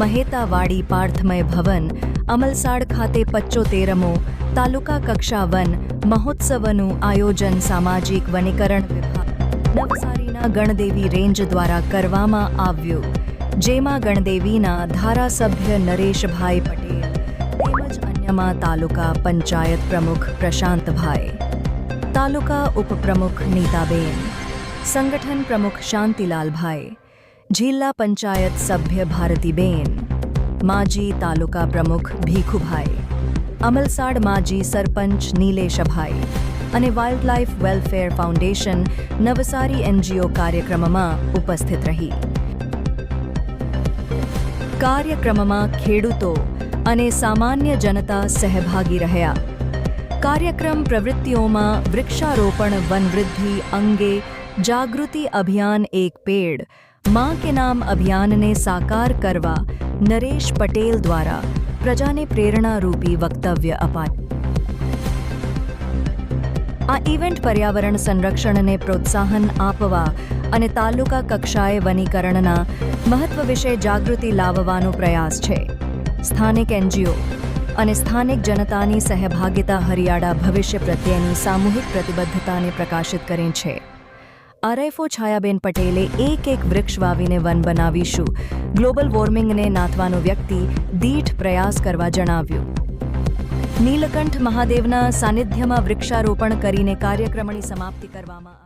મહેતાવાડી પાર્થમય ભવન, અમલસાડ ખાતે પચ્ચોતેરમો, તાલુકા કક્ષા વન, મહોત્સવનું આયોજન સામાજિક વનીકરણ વિભાગ, નવસારીના ગણદેવી રેન્જ દ્વારા કરવામાં આવ્યું. જેમાં ગણદેવીના ધારાસભ્ય નરેશભાઈ પટેલ, તેમજ અન્યમાં તાલુકા પંચાયત પ્રમુખ પ્રશાંતભાઈ, તાલુકા ઉપપ્રમુખ નીતાબેન, સંગઠન પ્રમુખ શાંતિલાલભાઈ જિલ્લા પંચાયત સભ્ય ભારતીબેન, માજી તાલુકા પ્રમુખ ભીખુભાઈ, અમલસાડ માજી સરપંચ નીલેશભાઈ અને wildlife welfare foundation Navsari NGO કાર્યક્રમમાં ઉપસ્થિત રહી. કાર્યક્રમમાં ખેડૂતો અને સામાન્ય જનતા સહભાગી રહ્યા. કાર્યક્રમ પ્રવૃત્તિઓમાં વૃક્ષારોપણ વનવૃદ્ધિ અંગે જાગૃતિ અભિયાન એક પેડ માં કે નામ અભિયાનને સાકાર કરવા નરેશ પટેલ દ્વારા પ્રજાને પ્રેરણારૂપી વક્તવ્ય અપાય. આ ઇવેન્ટ પર્યાવરણ સંરક્ષણને પ્રોત્સાહન આપવા અને તાલુકા કક્ષાએ વનીકરણના મહત્વ વિશે જાગૃતિ લાવવાનો પ્રયાસ છે. સ્થાનિક એનજીઓ અને સ્થાનિક જનતાની સહભાગિતા હરિયાળા ભવિષ્ય પ્રત્યેની સામૂહિક પ્રતિબદ્ધતાને પ્રકાશિત કરે છે. આરએફઓ છાયાબેન પટેલે એક એક વૃક્ષ વાવીને વન બનાવીશું. ગ્લોબલ વોર્મિંગને નાથવાનો વ્યક્તિ દીઠ પ્રયાસ કરવા જણાવ્યું. નીલકંઠ મહાદેવના સાનિધ્યમાં વૃક્ષારોપણ કરીને કાર્યક્રમની સમાપ્તિ કરવામાં